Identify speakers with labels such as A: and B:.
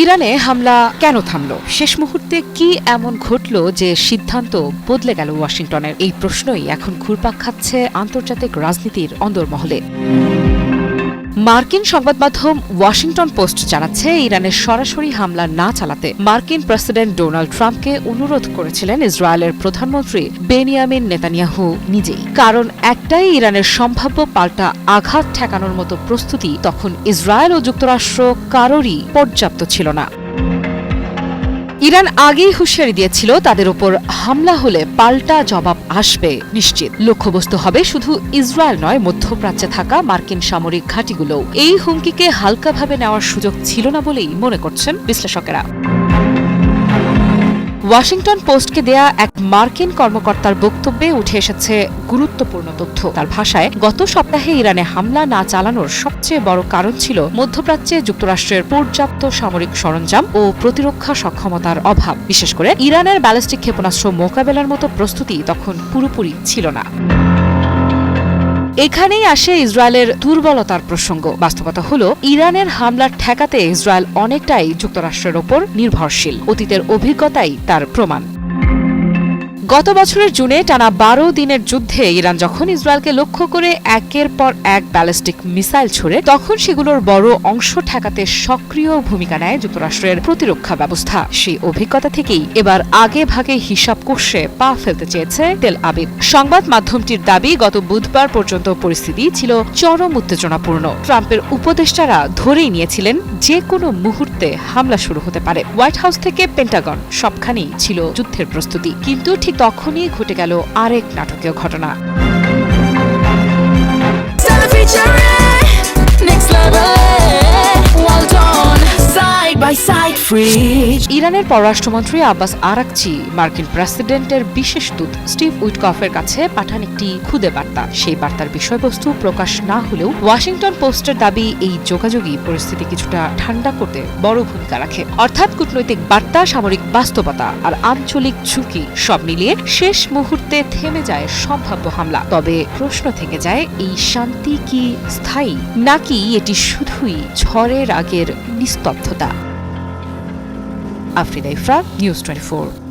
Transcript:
A: ইরানে হামলা কেন থামল শেষ মুহূর্তে কি এমন ঘটল যে সিদ্ধান্ত বদলে গেল ওয়াশিংটনের এই প্রশ্নই এখন ঘুরপাক খাচ্ছে আন্তর্জাতিক রাজনীতির অন্দরমহলে মার্কিন সংবাদ মাধ্যম ওয়াশিংটন পোস্ট জানাচ্ছে ইরানের সরাসরি হামলা না চালাতে মার্কিন প্রেসিডেন্ট ডোনাল্ড ট্রাম্পকে অনুরোধ করেছিলেন ইসরায়েলের প্রধানমন্ত্রী বেনিয়ামিন নেতানিয়াহু নিজেই কারণ একটাই ইরানের সম্ভাব্য পাল্টা আঘাত ঠেকানোর মতো প্রস্তুতি তখন ইসরায়েল ও যুক্তরাষ্ট্র কারোরই পর্যাপ্ত ছিল না ইরান আগেই হুঁশিয়ারি দিয়েছিল তাদের ওপর হামলা হলে পাল্টা জবাব আসবে নিশ্চিত লক্ষ্যবস্তু হবে শুধু ইসরায়েল নয় মধ্যপ্রাচ্যে থাকা মার্কিন সামরিক ঘাঁটিগুলোও এই হুমকিকে হালকাভাবে নেওয়ার সুযোগ ছিল না বলেই মনে করছেন বিশ্লেষকেরা ওয়াশিংটন পোস্টকে দেয়া এক মার্কিন কর্মকর্তার বক্তব্যে উঠে এসেছে গুরুত্বপূর্ণ তথ্য তার ভাষায় গত সপ্তাহে ইরানে হামলা না চালানোর সবচেয়ে বড় কারণ ছিল মধ্যপ্রাচ্যে যুক্তরাষ্ট্রের পর্যাপ্ত সামরিক সরঞ্জাম ও প্রতিরক্ষা সক্ষমতার অভাব বিশেষ করে ইরানের ব্যালিস্টিক ক্ষেপণাস্ত্র মোকাবেলার মতো প্রস্তুতি তখন পুরোপুরি ছিল না এখানেই আসে ইসরায়েলের দুর্বলতার প্রসঙ্গ বাস্তবতা হলো ইরানের হামলার ঠেকাতে ইসরায়েল অনেকটাই যুক্তরাষ্ট্রের ওপর নির্ভরশীল অতীতের অভিজ্ঞতাই তার প্রমাণ গত বছরের জুনে টানা বারো দিনের যুদ্ধে ইরান যখন ইসরায়েলকে লক্ষ্য করে একের পর এক ব্যালিস্টিক মিসাইল ছড়ে তখন সেগুলোর বড় অংশ ঠেকাতে সক্রিয় ভূমিকা নেয় যুক্তরাষ্ট্রের প্রতিরক্ষা ব্যবস্থা সেই অভিজ্ঞতা থেকেই এবার আগে ভাগে হিসাব কষে পা ফেলতে চেয়েছে তেল আবিব সংবাদ মাধ্যমটির দাবি গত বুধবার পর্যন্ত পরিস্থিতি ছিল চরম উত্তেজনাপূর্ণ ট্রাম্পের উপদেষ্টারা ধরেই নিয়েছিলেন যে কোনো মুহূর্তে হামলা শুরু হতে পারে হোয়াইট হাউস থেকে পেন্টাগন সবখানেই ছিল যুদ্ধের প্রস্তুতি কিন্তু ঠিক তখনই ঘটে গেল আরেক নাটকীয় ঘটনা ইরানের পররাষ্ট্রমন্ত্রী আব্বাস আরাকচি মার্কিন প্রেসিডেন্টের বিশেষ দূত স্টিভ উইটকফের কাছে পাঠান একটি খুদে বার্তা সেই বার্তার বিষয়বস্তু প্রকাশ না হলেও ওয়াশিংটন পোস্টের দাবি এই যোগাযোগই পরিস্থিতি কিছুটা ঠান্ডা করতে বড় ভূমিকা রাখে অর্থাৎ কূটনৈতিক বার্তা সামরিক বাস্তবতা আর আঞ্চলিক ঝুঁকি সব মিলিয়ে শেষ মুহূর্তে থেমে যায় সম্ভাব্য হামলা তবে প্রশ্ন থেকে যায় এই শান্তি কি স্থায়ী নাকি এটি শুধুই ঝড়ের আগের নিস্তব্ধতা
B: Afrida Ifra, News 24.